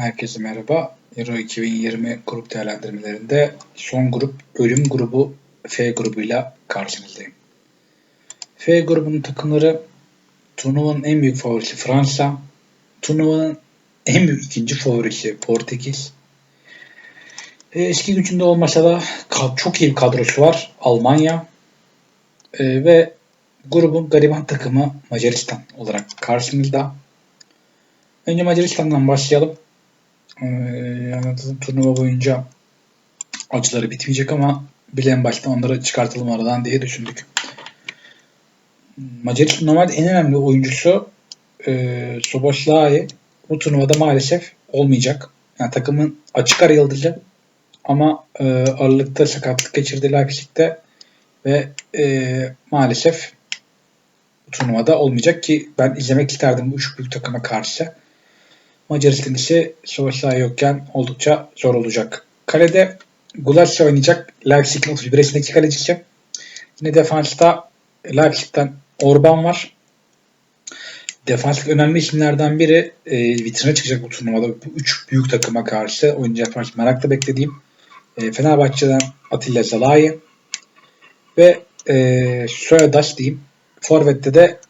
Herkese merhaba. Euro 2020 grup değerlendirmelerinde son grup ölüm grubu F grubuyla karşınızdayım. F grubunun takımları turnuvanın en büyük favorisi Fransa, turnuvanın en büyük ikinci favorisi Portekiz. E, eski gücünde olmasa da çok iyi bir kadrosu var Almanya e, ve grubun gariban takımı Macaristan olarak karşımızda. Önce Macaristan'dan başlayalım. Ee, yani turnuva boyunca acıları bitmeyecek ama bilen başta onları çıkartalım aradan diye düşündük. Macaristan normalde en önemli oyuncusu e, Soboslai bu turnuvada maalesef olmayacak. Yani takımın açık ara yıldızı ama e, aralıkta sakatlık geçirdi Leipzig'te ve e, maalesef bu turnuvada olmayacak ki ben izlemek isterdim bu üç büyük takıma karşı. Macaristan ise Savaşlar yokken oldukça zor olacak. Kalede Gulaş oynayacak. Leipzig'in 31 yaşındaki kalecisi. Yine defansta Leipzig'ten Orban var. Defanslık önemli isimlerden biri e, vitrine çıkacak bu turnuvada. Bu üç büyük takıma karşı oynayacak var. Merakla beklediğim e, Fenerbahçe'den Atilla Zalai ve e, Soyadaş diyeyim. Forvet'te de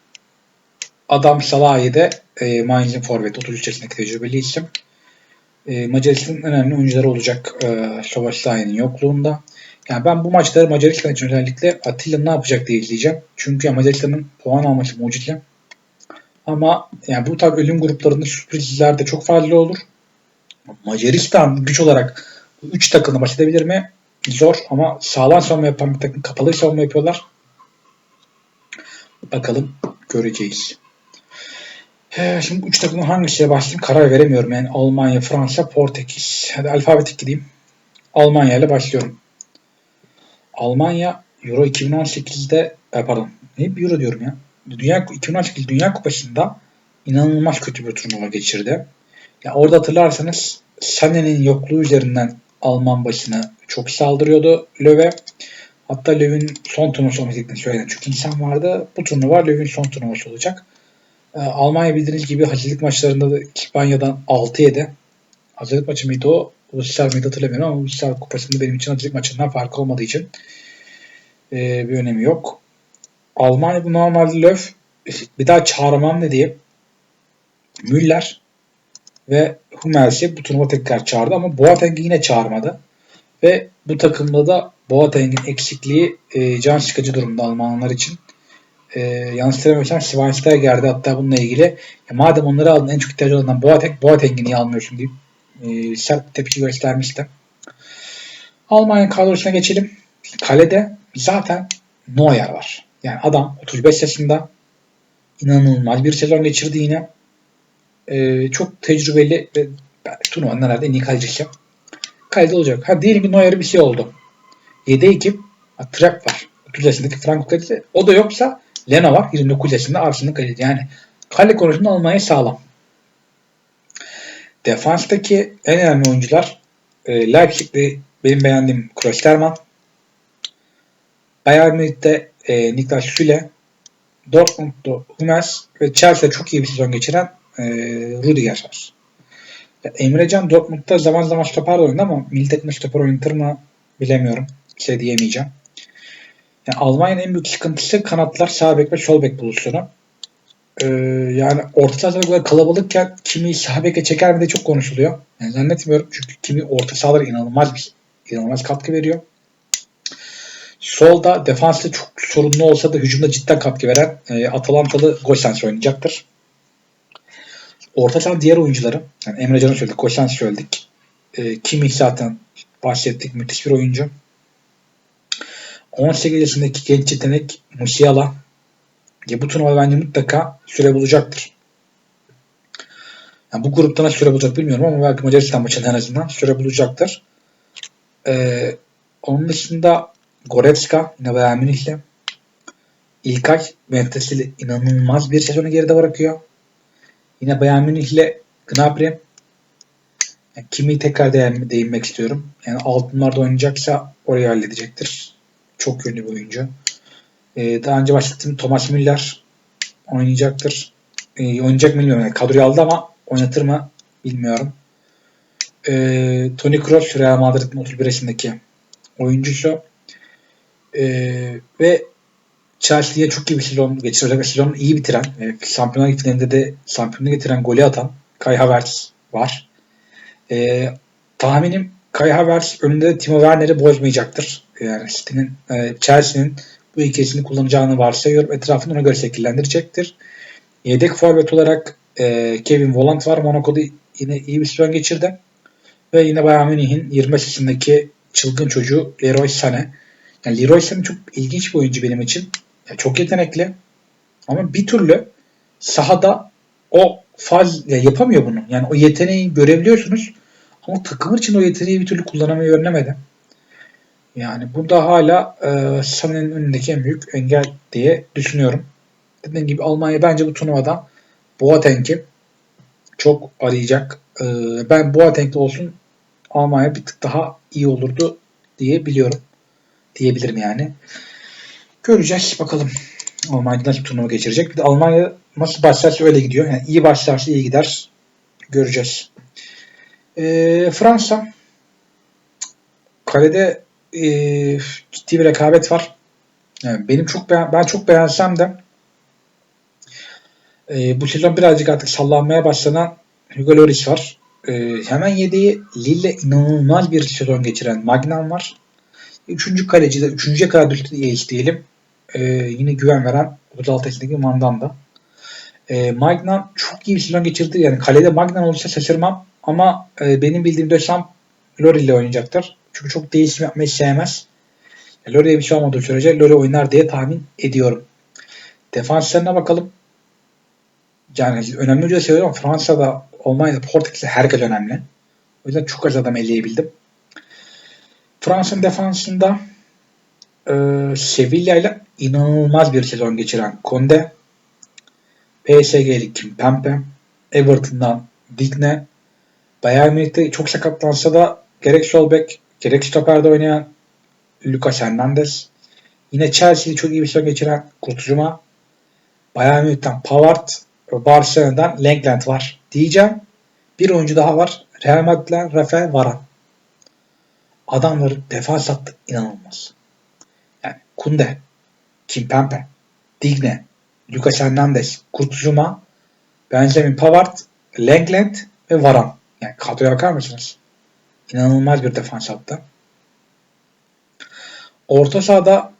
Adam Salahi'de e, Mainz'in forveti 33 yaşındaki tecrübeli isim. E, Macaristan'ın önemli oyuncuları olacak e, Szoboszlai'nin yokluğunda. Yani ben bu maçları Macaristan için özellikle Atilla ne yapacak diye izleyeceğim. Çünkü Macaristan'ın puan alması mucize. Ama yani bu tarz ölüm gruplarında sürprizler de çok fazla olur. Macaristan güç olarak bu 3 takımla baş edebilir mi? Zor ama sağlam savunma yapan bir takım kapalı savunma yapıyorlar. Bakalım göreceğiz. He, şimdi uç takımın hangisiyle başlayayım karar veremiyorum. Yani Almanya, Fransa, Portekiz. Hadi alfabetik gideyim. Almanya ile başlıyorum. Almanya Euro 2018'de e, pardon ne Euro diyorum ya. Dünya 2018 Dünya Kupası'nda inanılmaz kötü bir turnuva geçirdi. Ya orada hatırlarsanız Sané'nin yokluğu üzerinden Alman başına çok saldırıyordu Löw'e. Hatta Löw'ün son turnuvası olması gerektiğini söylenen çok insan vardı. Bu turnuva Löw'ün son turnuvası olacak. Ee, Almanya bildiğiniz gibi hazırlık maçlarında da İspanya'dan 6 yedi. Hazırlık maçı mıydı o? Uluslar mıydı hatırlamıyorum ama Uluslar Kupası'nda benim için hazırlık maçından farkı olmadığı için e, bir önemi yok. Almanya bu normalde Löw bir daha çağırmam dediği Müller ve Hummels'i bu turnuva tekrar çağırdı ama Boateng'i yine çağırmadı. Ve bu takımda da Boateng'in eksikliği e, can sıkıcı durumda Almanlar için e, yanlış hatırlamıyorsam Schweinsteiger'de hatta bununla ilgili ya madem onları aldın en çok ihtiyacı olan Boateng, Boateng'i niye almıyorsun deyip e, sert tepki göstermişti. Almanya kadrosuna geçelim. Kalede zaten Neuer var. Yani adam 35 yaşında inanılmaz bir sezon geçirdi yine. Ee, çok tecrübeli ve turnuvanın herhalde en iyi kalecisi. Kalede olacak. Ha diyelim ki Neuer'e bir şey oldu. 7 ekip Trap var. 30 yaşındaki Franco kalecisi. O da yoksa Leno var 29 yaşında Arsenal kaleci. Yani kale konusunda Almanya sağlam. Defanstaki en önemli oyuncular e, Leipzig'de benim beğendiğim Kroos Bayern Münih'te e, Niklas Süle Dortmund'da Hummels ve Chelsea'de çok iyi bir sezon geçiren e, Rudiger var. Emrecan Dortmund'da zaman zaman stoper oynadı ama milli takımda stoper oynatır mı bilemiyorum. Bir şey diyemeyeceğim. Yani Almanya'nın en büyük sıkıntısı kanatlar sağ bek ve sol bek buluşları. Ee, yani orta sahada böyle kalabalıkken kimi sağ beke çeker mi de çok konuşuluyor. Yani zannetmiyorum çünkü kimi orta sahalara inanılmaz bir inanılmaz katkı veriyor. Solda defansta çok sorunlu olsa da hücumda cidden katkı veren e, Atalantalı Gosens oynayacaktır. Orta saha diğer oyuncuları yani Emre Can'ı söyledik, Gosens söyledik. E, Kimi zaten bahsettik müthiş bir oyuncu. 18 yaşındaki genç yetenek Musiala ya bu turnuva bence mutlaka süre bulacaktır. Yani bu grupta nasıl süre bulacak bilmiyorum ama belki Macaristan maçında en azından süre bulacaktır. Ee, onun dışında Goretzka yine Bayern Münih'le İlkay Mentes'li inanılmaz bir sezonu geride bırakıyor. Yine Bayern Münih'le Gnabry yani kimi tekrar değinmek istiyorum. Yani altınlarda oynayacaksa orayı halledecektir. Çok yönlü bir oyuncu. Ee, daha önce bahsettiğim Thomas Müller oynayacaktır. Ee, oynayacak mı bilmiyorum. Yani kadroyu aldı ama oynatır mı bilmiyorum. e, Toni Kroos Real Madrid'in 31 yaşındaki oyuncusu. E, ve Chelsea'ye çok iyi bir sezon geçirecek ve sezonu iyi bitiren, e, Şampiyonlar finalinde de şampiyonluğu getiren golü atan Kai Havertz var. E, tahminim Kai Havertz önünde de Timo Werner'i bozmayacaktır. Yani City'nin, e, Chelsea'nin bu ikisini kullanacağını varsayıyorum. Etrafını ona göre şekillendirecektir. Yedek forvet olarak e, Kevin Volland var. Monaco'da yine iyi bir sezon geçirdi. Ve yine Bayern Münih'in 25 yaşındaki çılgın çocuğu Leroy Sané. Yani Leroy Sané çok ilginç bir oyuncu benim için. Yani çok yetenekli. Ama bir türlü sahada o faz ya yapamıyor bunu. Yani o yeteneği görebiliyorsunuz. Ama takımın için o yeteneği bir türlü kullanamıyor önlemedi. Yani burada hala e, Sané'nin önündeki en büyük engel diye düşünüyorum. Dediğim gibi Almanya bence bu turnuvada Boateng'i çok arayacak. E, ben Boateng'de olsun Almanya bir tık daha iyi olurdu diye biliyorum. Diyebilirim yani. Göreceğiz bakalım. Almanya nasıl turnuva geçirecek. Bir de Almanya nasıl başlarsa öyle gidiyor. Yani iyi başlarsa iyi gider. Göreceğiz. E, Fransa kalede e, ciddi bir rekabet var. Yani benim çok beğen, ben çok beğensem de e, bu sezon birazcık artık sallanmaya başlanan Hugo Lloris var. E, hemen yedeği Lille inanılmaz bir sezon geçiren Magnan var. Üçüncü kaleci de üçüncüye kadar düştü diyelim. E, yine güven veren 36 yaşındaki Mandanda. E, Magnan çok iyi bir sezon geçirdi. Yani kalede Magnan olursa şaşırmam. Ama e, benim bildiğim Döşam Lori ile oynayacaktır. Çünkü çok değişim yapmayı sevmez. Lori'ye bir şey olmadığı sürece Lori oynar diye tahmin ediyorum. Defanslarına bakalım. Yani önemli diye söylüyorum ama Fransa'da, Almanya'da, Portekiz'de herkes önemli. O yüzden çok az adam eleyebildim. Fransa'nın defansında e, Sevilla ile inanılmaz bir sezon geçiren Conde, PSG'li Kimpembe, Everton'dan Digne, Bayern Münih'te çok sakatlansa da gerek sol gerek stoperde oynayan Lucas Hernandez. Yine Chelsea'yi çok iyi bir sezon geçiren Kurtuzuma. Bayern Münih'ten Pavard ve Barcelona'dan Langland var. Diyeceğim. Bir oyuncu daha var. Real Madrid'den Rafael Varane. Adamları defans attı inanılmaz. Yani Kunde, Kimpembe, Digne, Lucas Hernandez, Kurtuzuma, Benjamin Pavard, Langland ve Varane. Yani kadroya bakar mısınız? İnanılmaz bir defans hattı. Orta sahada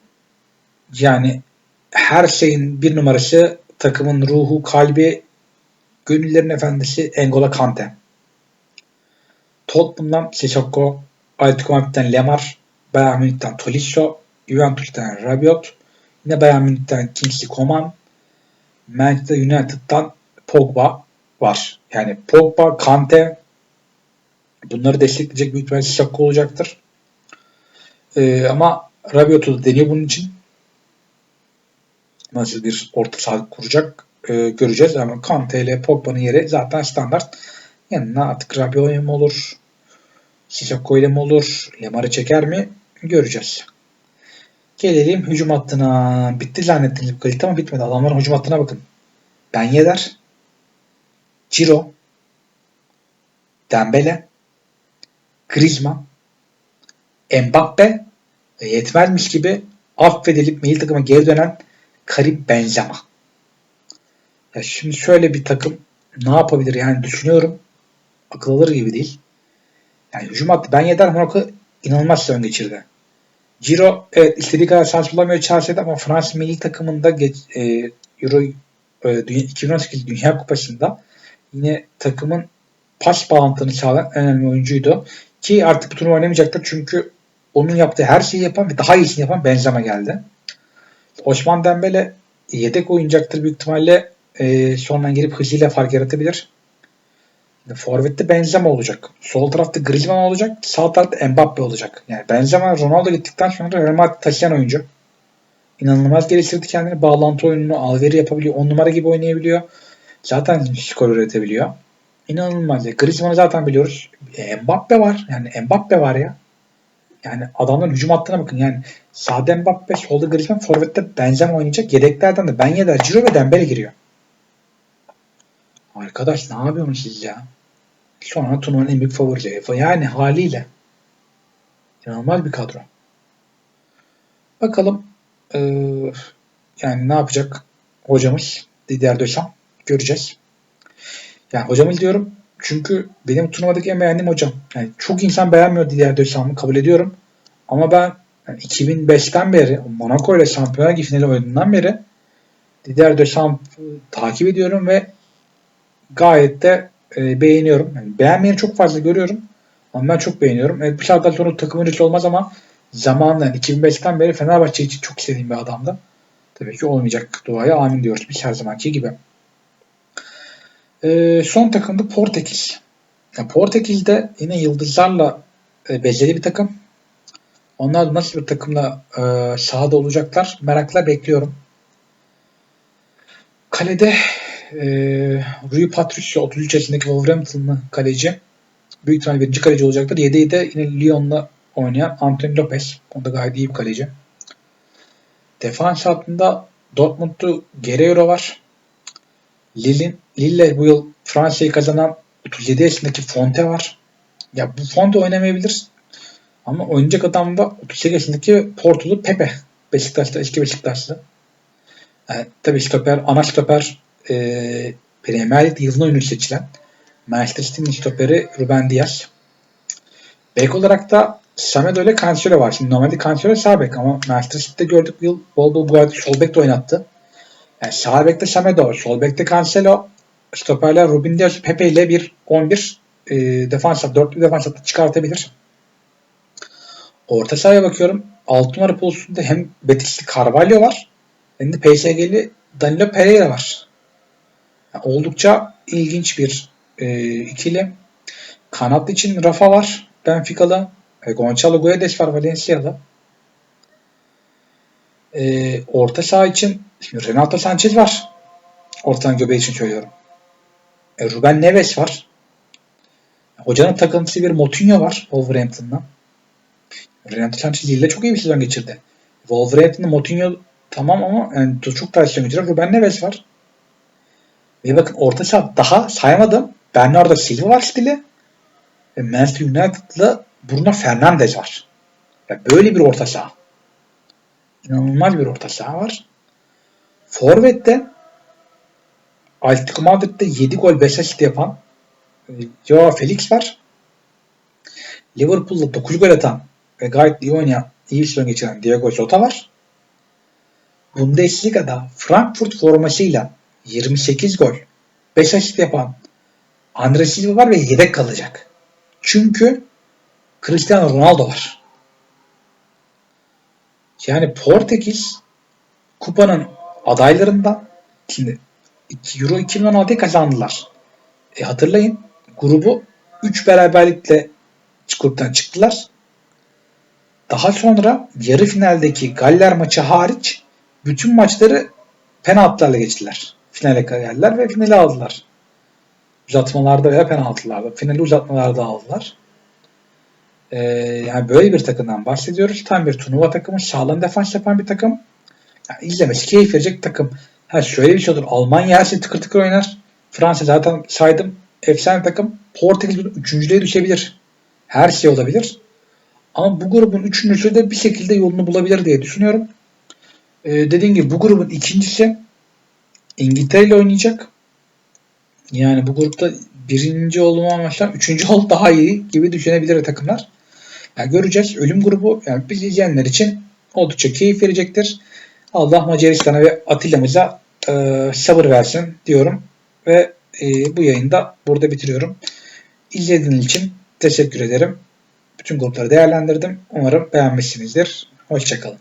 yani her şeyin bir numarası takımın ruhu, kalbi, gönüllerin efendisi Engola Kante. Tottenham'dan Sissoko, Atletico Madrid'den Lemar, Bayern Münih'ten Tolisso, Juventus'tan Rabiot, yine Bayern Münih'ten Kingsley Coman, Manchester United'dan Pogba var. Yani Pogba, Kante, Bunları destekleyecek büyük ihtimalle Sissoko olacaktır. Ee, ama Rabiot'u da deniyor bunun için. Nasıl bir orta saha kuracak e, göreceğiz. Ama Kante ile Pogba'nın yeri zaten standart. Yanına artık Rabiot mu olur? Sissoko ile mi olur? Lemar'ı çeker mi? Göreceğiz. Gelelim hücum hattına. Bitti zannettiniz bu kalite ama bitmedi. Adamların hücum hattına bakın. Ben Yedder, Ciro, Dembele, Griezmann, Mbappe ve yetmezmiş gibi affedilip milli takıma geri dönen Karim Benzema. Ya şimdi şöyle bir takım ne yapabilir yani düşünüyorum. Akıl alır gibi değil. Yani hücum hattı Ben Yedder Monaco inanılmaz sezon geçirdi. Ciro evet istediği kadar şans bulamıyor Chelsea'de ama Fransız milli takımında geç, e, Euro e, 2018 Dünya Kupası'nda yine takımın pas bağlantını sağlayan en önemli oyuncuydu. Ki artık bu turnuva oynamayacaktır çünkü onun yaptığı her şeyi yapan ve daha iyisini yapan Benzema geldi. Osman Dembele yedek oyuncaktır büyük ihtimalle. E, sonradan gelip hızıyla fark yaratabilir. Forvet'te Benzema olacak. Sol tarafta Griezmann olacak. Sağ tarafta Mbappe olacak. Yani Benzema Ronaldo gittikten sonra Real Madrid taşıyan oyuncu. İnanılmaz geliştirdi kendini. Bağlantı oyununu alveri yapabiliyor. 10 numara gibi oynayabiliyor. Zaten skor üretebiliyor. İnanılmaz. Ya. Griezmann'ı zaten biliyoruz. E, Mbappe var. Yani Mbappe var ya. Yani adamların hücum hattına bakın. Yani sağda Mbappe, solda Griezmann, forvette Benzema oynayacak. Yedeklerden de Ben Yedder, Ciro ve Dembele giriyor. Arkadaş ne yapıyorsunuz siz ya? Sonra turnuvanın en büyük favorileri. Yani haliyle inanılmaz bir kadro. Bakalım eee, yani ne yapacak hocamız Didier Deschamps göreceğiz. Yani hocamız diyorum çünkü benim turnuvadaki en beğendiğim hocam. Yani çok insan beğenmiyor Didier Deschamps'ı kabul ediyorum. Ama ben yani 2005'ten beri Monaco ile Şampiyonlar Ligi finali oynadığından beri Didier Deschamps'ı takip ediyorum ve gayet de e, beğeniyorum. Yani beğenmeyeni çok fazla görüyorum. Ama ben çok beğeniyorum. Evet, bir şarttan sonra takımın içi olmaz ama zamanla yani 2005'ten beri Fenerbahçe için çok istediğim bir adamdı. Tabii ki olmayacak duaya amin diyoruz biz her zamanki gibi. Ee, son takım da Portekiz. Yani Portekiz'de yine yıldızlarla e, bezeli bir takım. Onlar nasıl bir takımla e, sahada olacaklar merakla bekliyorum. Kalede e, Rui Patricio 33 yaşındaki Wolverhampton'lı kaleci. Büyük ihtimalle birinci kaleci olacaktır. Yedeği de yine Lyon'la oynayan Anthony Lopez. O da gayet iyi bir kaleci. Defans hattında Dortmund'u Guerreiro var. Lille bu yıl Fransa'yı kazanan 37 yaşındaki Fonte var. Ya bu Fonte oynamayabilir. Ama oynayacak adam da 38 yaşındaki Portolu Pepe. Beşiktaş'ta eski Beşiktaşlı. Yani, tabii stoper, ana stoper e, Premier Lig'de yılın oyuncu seçilen Manchester City'nin stoperi Ruben Dias. Bek olarak da Samedo ile Cancelo var. Şimdi normalde Cancelo sağ bek ama Manchester City'de gördük yıl bol bol bu arada sol bek de oynattı. Yani sağ bekte Samedo, sol bekte Cancelo, stoperler Ruben Dias, Pepe ile bir 11 e, defans dörtlü defans çıkartabilir. Orta sahaya bakıyorum. 6 numara pozisyonunda hem Betis'li Carvalho var hem de PSG'li Danilo Pereira var. Yani oldukça ilginç bir e, ikili. Kanat için Rafa var. Benfica'lı. E, Gonçalo Guedes var Valencia'da. E, orta saha için şimdi Renato Sanchez var. Ortadan göbeği için söylüyorum. E, Ruben Neves var. Hocanın takıntısı bir Moutinho var Wolverhampton'dan. Renato Sanchez ile çok iyi bir sezon geçirdi. Wolverhampton'da Moutinho tamam ama yani çok daha sezon geçiren Ruben Neves var. Ve bakın orta saha daha saymadım. Bernardo Silva var stili. Ve Manchester United'la Bruno Fernandes var. Yani böyle bir orta saha. İnanılmaz bir orta saha var. Forvet'te Atletico Madrid'de 7 gol 5 asist yapan e, Joao Felix var. Liverpool'da 9 gol atan ve gayet iyi oynayan, iyi sezon geçiren Diego Jota var. Bundesliga'da Frankfurt formasıyla 28 gol 5 asist yapan Andre Silva var ve yedek kalacak. Çünkü Cristiano Ronaldo var. Yani Portekiz kupanın adaylarından şimdi Euro 2016'yı kazandılar. E hatırlayın grubu 3 beraberlikle gruptan çıktılar. Daha sonra yarı finaldeki Galler maçı hariç bütün maçları penaltılarla geçtiler. Finale geldiler ve finali aldılar. Uzatmalarda veya penaltılarda. Finali uzatmalarda aldılar. Ee, yani böyle bir takımdan bahsediyoruz. Tam bir turnuva takımı. Sağlam defans yapan bir takım. Yani izlemesi keyif verecek takım. Ha şöyle bir şey olur. Almanya her şey tıkır tıkır oynar. Fransa zaten saydım. Efsane takım. Portekiz üçüncülüğe düşebilir. Her şey olabilir. Ama bu grubun üçüncüsü de bir şekilde yolunu bulabilir diye düşünüyorum. Ee, dediğim gibi bu grubun ikincisi İngiltere ile oynayacak. Yani bu grupta birinci olma amaçlar üçüncü ol daha iyi gibi düşünebilir takımlar. Yani göreceğiz. Ölüm grubu yani biz izleyenler için oldukça keyif verecektir. Allah Macaristan'a ve Atilla'mıza e, sabır versin diyorum. Ve e, bu yayını da burada bitiriyorum. İzlediğiniz için teşekkür ederim. Bütün grupları değerlendirdim. Umarım beğenmişsinizdir. Hoşçakalın.